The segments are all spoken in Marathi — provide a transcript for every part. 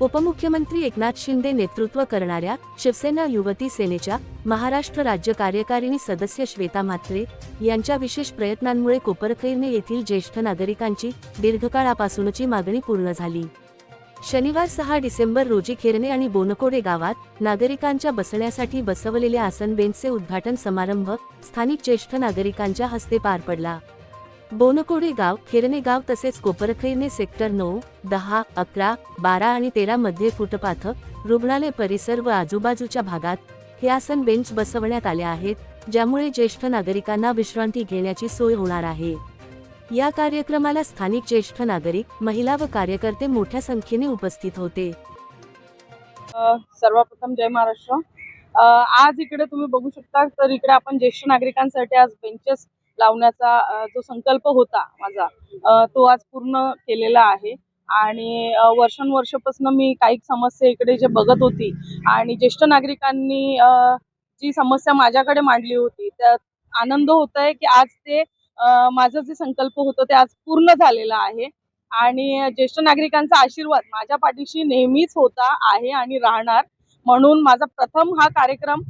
उपमुख्यमंत्री एकनाथ शिंदे नेतृत्व करणाऱ्या शिवसेना युवती सेनेच्या महाराष्ट्र राज्य कार्यकारिणी सदस्य श्वेता म्हात्रे यांच्या विशेष प्रयत्नांमुळे कोपरखैरने येथील ज्येष्ठ नागरिकांची दीर्घकाळापासूनची मागणी पूर्ण झाली. शनिवार सहा डिसेंबर रोजी खेरणे आणि बोनकोडे गावात नागरिकांच्या बसण्यासाठी बसवलेल्या आसन बेंचचे उद्घाटन समारंभ स्थानिक ज्येष्ठ नागरिकांच्या हस्ते पार पडला. बोनकोडे गाव खेरणे गाव तसेच कोपरखैरणे सेक्टर नऊ दहा अकरा बारा आणि तेरा मध्ये फुटपाथ रुग्णालय परिसर व आजूबाजूच्या भागात हे आसन बेंच बसवण्यात आले आहेत ज्यामुळे ज्येष्ठ नागरिकांना विश्रांती घेण्याची सोय होणार आहे. या कार्यक्रमाला स्थानिक ज्येष्ठ नागरिक महिला व कार्यकर्ते मोठ्या संख्येने उपस्थित होते. सर्वप्रथम जय महाराष्ट्र. आज इकडे तुम्ही बघू शकता तर इकडे आपण ज्येष्ठ नागरिकांसाठी आज बेंचेस लावण्याचा जो संकल्प होता माझा तो आज पूर्ण केलेला आहे. आणि वर्षानुवर्षपासून वर्षानुवर्षापासून मी काही समस्या इकडे जे बघत होती आणि ज्येष्ठ नागरिकांनी जी समस्या माझ्याकडे मांडली होती त्यात आनंद होत आहे की आज ते माझं जे संकल्प होतं ते आज पूर्ण झालेलं आहे. आणि ज्येष्ठ नागरिकांचा आशीर्वाद माझ्या पाठीशी नेहमीच होता आहे आणि राहणार. म्हणून माझा प्रथम हा कार्यक्रम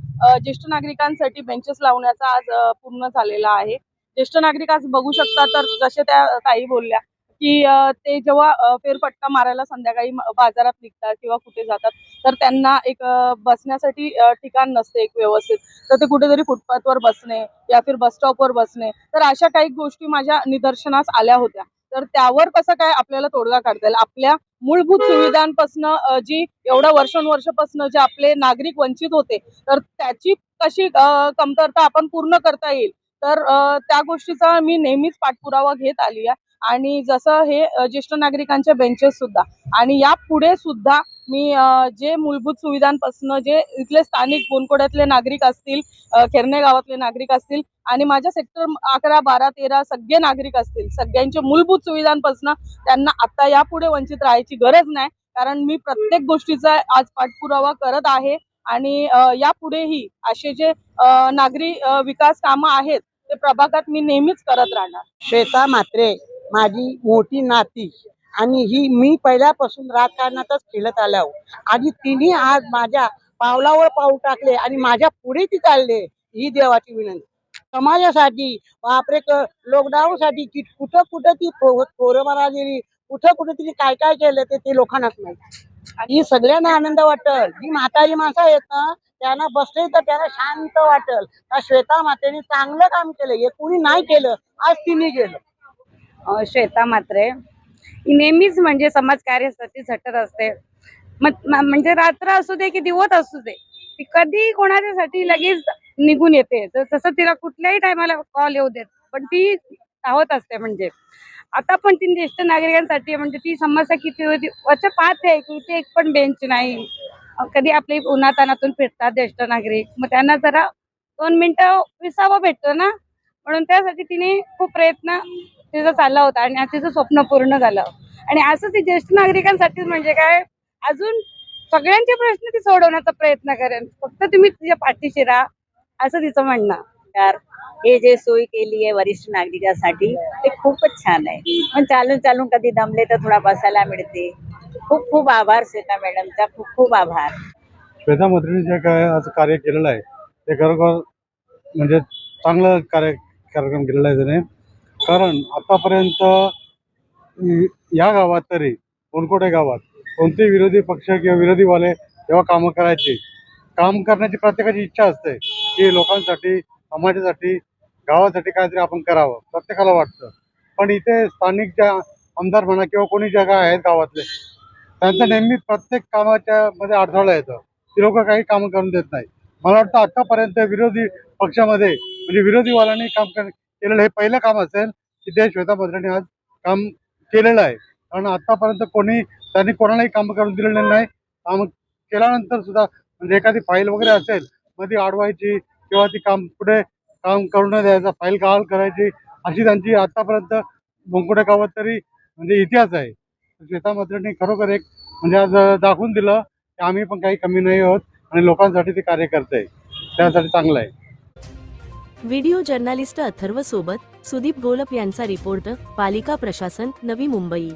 ज्येष्ठ नागरिकांसाठी बेंचेस लावण्याचा आज पूर्ण झालेला आहे. ज्येष्ठ नागरिक आज बघू शकता तर जसे त्या ताई बोलल्या की ते जेव्हा फेरफटका मारायला संध्याकाळी बाजारात निघतात किंवा कुठे जातात तर त्यांना एक बसण्यासाठी ठिकाण नसते एक व्यवस्थित. तर ते कुठेतरी फुटपाथवर बसणे या फिर बस स्टॉपवर बसणे तर अशा काही गोष्टी माझ्या निदर्शनास आल्या होत्या. तर त्यावर कसं काय आपल्याला तोडगा काढता येईल? आपल्या मूलभूत सुविधांपासून जी एवढ्या वर्षानुवर्षापासून जे आपले नागरिक वंचित होते तर त्याची कशी कमतरता आपण पूर्ण करता येईल? तर त्या गोष्टीचा मी नेहमीच पाठपुरावा घेत आली आहे. आणि जसं हे ज्येष्ठ नागरिकांच्या बेंचेस सुद्धा. आणि यापुढे सुद्धा मी जे मूलभूत सुविधांपासून जे इथले स्थानिक बोनकोड्यातले नागरिक असतील खेरणे गावातले नागरिक असतील आणि माझ्या सेक्टर अकरा बारा तेरा सगळे नागरिक असतील सगळ्यांच्या मूलभूत सुविधांपासून त्यांना आता यापुढे वंचित राहायची गरज नाही. कारण मी प्रत्येक गोष्टीचा आज पाठपुरावा करत आहे. आणि यापुढेही असे जे नागरी विकास कामं आहेत ते प्रभागात मी नेहमीच करत राहणार. श्वेता म्हात्रे माझी मोठी नाती आणि ही मी पहिल्यापासून राजकारणातच खेळत आल्यावर आणि तिने आज माझ्या पावलावर पाऊल टाकले आणि माझ्या पुढे ती चालले ही देवाची विनंती. समाजासाठी बापरे लॉकडाऊन साठी कुठं कुठं ती पोरं मारा गेली कुठं कुठं तिने काय काय केलं ते ते लोकांनाच माहिती. आणि सगळ्यांना आनंद वाटल. जी म्हातारी माणसं आहेत ना त्यांना बसले तर त्यांना शांत वाटल. त्या श्वेता मातेने चांगलं काम केलं. हे कुणी नाही केलं आज तिने केलं. श्वेता मात्रे नेहमीच म्हणजे समाजकार्यासाठी झटत असते. म्हणजे रात्र असू दे की दिवस असू दे ती कधी कोणाच्यासाठी लगेच निघून येते. तर तसं तिला कुठल्याही टायमाला कॉल येऊ देत पण ती धावत असते म्हणजे. आता पण ती ज्येष्ठ नागरिकांसाठी म्हणजे ती समस्या किती होती वरचं पाहते की इथे एक पण बेंच नाही. कधी आपले उन्हातानातून फिरतात ज्येष्ठ नागरिक मग त्यांना जरा दोन मिनिटं विसावं भेटतो ना? म्हणून त्यासाठी तिने खूप प्रयत्न तिचा चालला होता आणि तिचं स्वप्न पूर्ण झालं. आणि असं ज्येष्ठ नागरिकांसाठीच म्हणजे काय अजून सगळ्यांचे प्रश्न ती सोडवण्याचा प्रयत्न करेन. फक्त तुम्ही तिच्या पाठीशी राहा असं तिचं म्हणणं यार हे जे सोय केली आहे वरिष्ठ नागरिकांसाठी ते खूपच छान आहे. पण चालून चालून कधी दमले तर थोडा बसायला मिळते. खूप खूप आभार श्वेता मॅडमचा खूप खूप आभार. श्वेता मैत्रिणी जे काय आज कार्य केलेलं आहे ते खरोखर म्हणजे चांगलं कार्य कार्यक्रम केलेला आहे त्याने. कारण आतापर्यंत या गावात तरी कोणकोट्या गावात कोणतेही विरोधी पक्ष किंवा विरोधीवाले जेव्हा कामं करायचे काम करण्याची प्रत्येकाची इच्छा असते की लोकांसाठी समाजासाठी गावासाठी काहीतरी आपण करावं प्रत्येकाला वाटतं. पण इथे स्थानिक ज्या आमदार म्हणा किंवा कोणी ज्या आहेत गावातले त्यांचं नेहमी प्रत्येक कामाच्या मध्ये अडथळा येतं. ती लोक काही काम करून देत नाही मला वाटतं आतापर्यंत विरोधी पक्षामध्ये म्हणजे विरोधीवाल्यांनी काम केलेलं हे पहिलं काम असेल की ते श्वेता भद्रांनी आज काम केलेलं आहे. कारण आतापर्यंत कोणी त्यांनी कोणालाही काम करून दिलेलं नाही. काम केल्यानंतर सुद्धा म्हणजे एखादी फाईल वगैरे असेल मग ती अडवायची किंवा ती काम पुढे काम करून न द्यायचा फाईल गहाळ करायची अशी त्यांची आतापर्यंत मुंकुड्या गावात तरी म्हणजे इतिहास आहे. श्वेता भद्रांनी खरोखर एक म्हणजे आज दाखवून दिलं की आम्ही पण काही कमी नाही आहोत आणि लोकांसाठी ते कार्य करते त्यासाठी चांगलं आहे. व्हिडिओ जर्नालिस्ट अथर्व सोबत सुदीप गोलप यांचा रिपोर्ट पालिका प्रशासन नवी मुंबई.